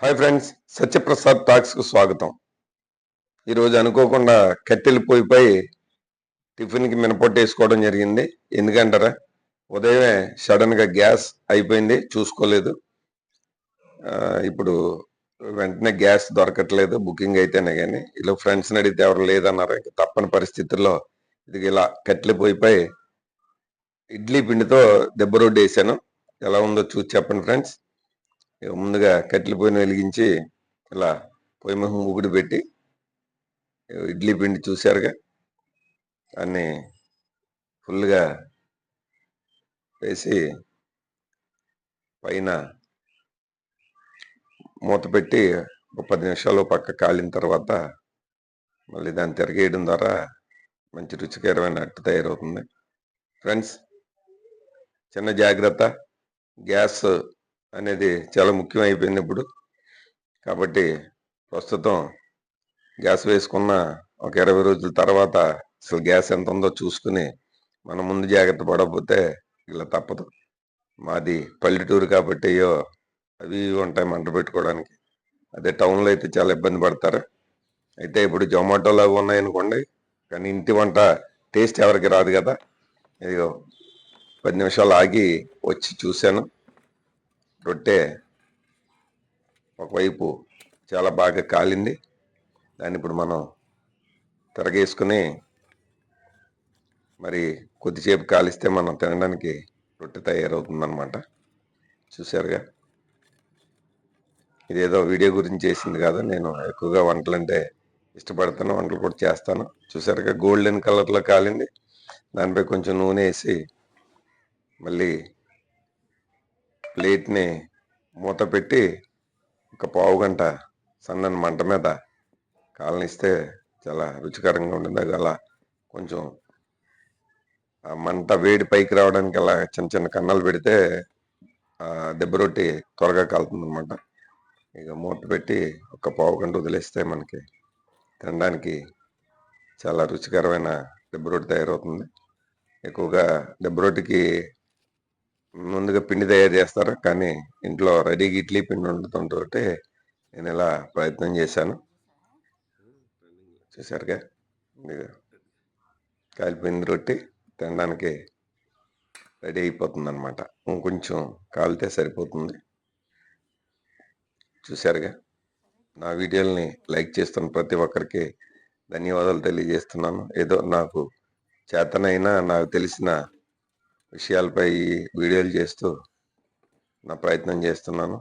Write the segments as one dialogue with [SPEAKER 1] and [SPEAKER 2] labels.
[SPEAKER 1] Hi friends Satyaprasad టాక్స్కు స్వాగతం. ఈరోజు అనుకోకుండా కట్టెల పొయ్యిపై టిఫిన్కి మినపొట్టు వేసుకోవడం జరిగింది. ఎందుకంటారా? ఉదయమే సడన్గా గ్యాస్ అయిపోయింది చూసుకోలేదు. ఇప్పుడు వెంటనే గ్యాస్ దొరకట్లేదు బుకింగ్ అయితేనే కానీ ఇలా ఫ్రెండ్స్ని అడిగితే ఎవరు లేదన్నారు. ఇంకా తప్పని పరిస్థితుల్లో ఇది ఇలా కట్టెల పొయ్యిపై ఇడ్లీ పిండితో దెబ్బ రోడ్డు వేసాను. ఎలా ఉందో చూసి చెప్పండి ఫ్రెండ్స్. ముందుగా కట్టెల పొయ్యిని వెలిగించి ఇలా పొయ్యి మీద ముగుడు పెట్టి ఇడ్లీ పిండి చూశారుగా. దాన్ని ఫుల్గా వేసి పైన మూత పెట్టి ఒక పది నిమిషాలు పక్క కాలిన తర్వాత మళ్ళీ దాన్ని తిరగేయడం ద్వారా మంచి రుచికరమైన అట్టు తయారవుతుంది. ఫ్రెండ్స్ చిన్న జాగ్రత్త గ్యాస్ అనేది చాలా ముఖ్యం అయిపోయింది ఇప్పుడు కాబట్టి ప్రస్తుతం గ్యాస్ వేసుకున్న ఒక ఇరవై రోజుల తర్వాత అసలు గ్యాస్ ఎంత ఉందో చూసుకుని మనం ముందు జాగ్రత్త పడకపోతే ఇలా తప్పదు. మాది పల్లెటూరు కాబట్టి అయ్యో అవి ఇవి ఉంటాయి మంట పెట్టుకోవడానికి. అదే టౌన్లో అయితే చాలా ఇబ్బంది పడతారు. అయితే ఇప్పుడు జొమాటోలు అవి ఉన్నాయనుకోండి కానీ ఇంటి వంట టేస్ట్ ఎవరికి రాదు కదా. ఇదిగో పది నిమిషాలు ఆగి వచ్చి చూశాను. రొట్టె ఒకవైపు చాలా బాగా కాలింది. దాన్ని ఇప్పుడు మనం తిరగేసుకుని మరి కొద్దిసేపు కాలిస్తే మనం తినడానికి రొట్టె తయారవుతుందన్నమాట. చూసారుగా ఇదేదో వీడియో గురించి చేసింది కాదు. నేను ఎక్కువగా వంటలు అంటే ఇష్టపడతాను. వంటలు కూడా చేస్తాను. చూసారుగా గోల్డెన్ కలర్లో కాలింది. దానిపై కొంచెం నూనె వేసి మళ్ళీ ప్లేట్ని మూత పెట్టి ఒక పావు గంట సన్నని మంట మీద కాలనిస్తే చాలా రుచికరంగా ఉంటుంది. అది అలా కొంచెం ఆ మంట వేడి పైకి రావడానికి అలా చిన్న చిన్న కన్నాలు పెడితే దెబ్బ రొట్టి త్వరగా కాలుతుంది అనమాట ఇక మూత పెట్టి ఒక పావు గంట వదిలేస్తే మనకి తినడానికి చాలా రుచికరమైన దెబ్బ రొట్టి తయారవుతుంది. ఎక్కువగా దెబ్బ రొట్టికి ముందుగా పిండి తయారు చేస్తారు? కానీ ఇంట్లో రెడీ ఇడ్లీ పిండి ఉండటంతో నేను ఇలా ప్రయత్నం చేశాను. చూసారుగా కాలిపోయింది రొట్టి తినడానికి రెడీ అయిపోతుంది అనమాట ఇంకొంచెం కాలితే సరిపోతుంది. చూసారుగా నా వీడియోల్ని లైక్ చేస్తున్న ప్రతి ఒక్కరికి ధన్యవాదాలు తెలియజేస్తున్నాను. ఏదో నాకు చేతనైనా నాకు తెలిసిన విషయాలపై వీడియోలు చేస్తూ నా ప్రయత్నం చేస్తున్నాను.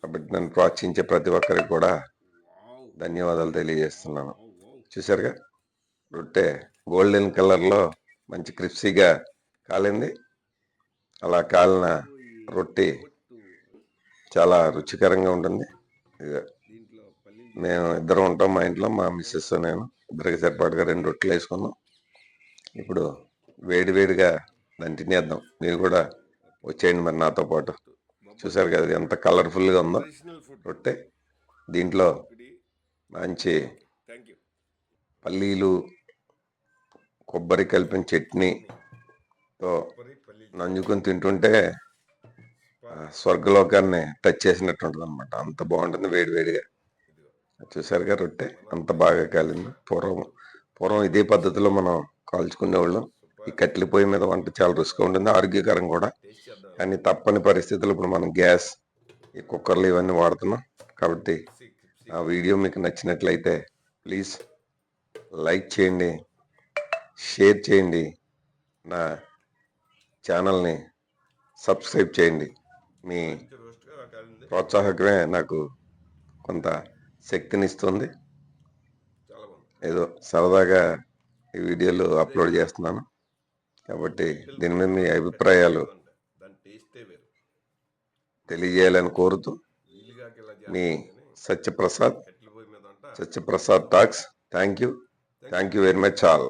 [SPEAKER 1] కాబట్టి నన్ను ప్రోత్సహించే ప్రతి ఒక్కరికి కూడా ధన్యవాదాలు తెలియజేస్తున్నాను. చూసారుగా రొట్టె గోల్డెన్ కలర్లో మంచి క్రిప్సీగా కాలింది. అలా కాలిన రొట్టె చాలా రుచికరంగా ఉంటుంది. మేము ఇద్దరం ఉంటాం మా ఇంట్లో మా మిస్సెస్ నేను ఇద్దరికి సరిపాటుగా రెండు రొట్టెలు వేసుకున్నాం. ఇప్పుడు వేడివేడిగా దాన్ని తినేద్దాం. మీరు కూడా వచ్చేయండి మరి నాతో పాటు. చూసారు కదా ఎంత కలర్ఫుల్గా ఉందో. రొట్టె దీంట్లో మంచి పల్లీలు కొబ్బరి కలిపిన చట్నీతో నంజుకొని తింటుంటే స్వర్గలోకాన్ని టచ్ చేసినట్టు ఉంటుంది అనమాట అంత బాగుంటుంది వేడివేడిగా చూసారుగా రొట్టె అంత బాగా కాలింది. పూర్వం పూర్వం ఇదే పద్ధతిలో మనం కాల్చుకునేవాళ్ళం. ఈ కట్టెల పొయ్యి మీద వంట చాలా రుచిగా ఉంటుంది ఆరోగ్యకరం కూడా. కానీ తప్పని పరిస్థితుల్లో ఇప్పుడు మనం గ్యాస్ ఈ కుక్కర్లు ఇవన్నీ వాడుతున్నాం. కాబట్టి ఆ వీడియో మీకు నచ్చినట్లయితే ప్లీజ్ లైక్ చేయండి షేర్ చేయండి నా ఛానల్ని సబ్స్క్రైబ్ చేయండి. మీ ప్రోత్సాహకమే నాకు కొంత శక్తినిస్తుంది. ఏదో సరదాగా ఈ వీడియోలు అప్లోడ్ చేస్తున్నాను. కాబట్టి దీని మీద మీ అభిప్రాయాలు తెలియజేయాలని కోరుతూ మీ Satyaprasad Satyaprasad talks. Thank you thank you very much all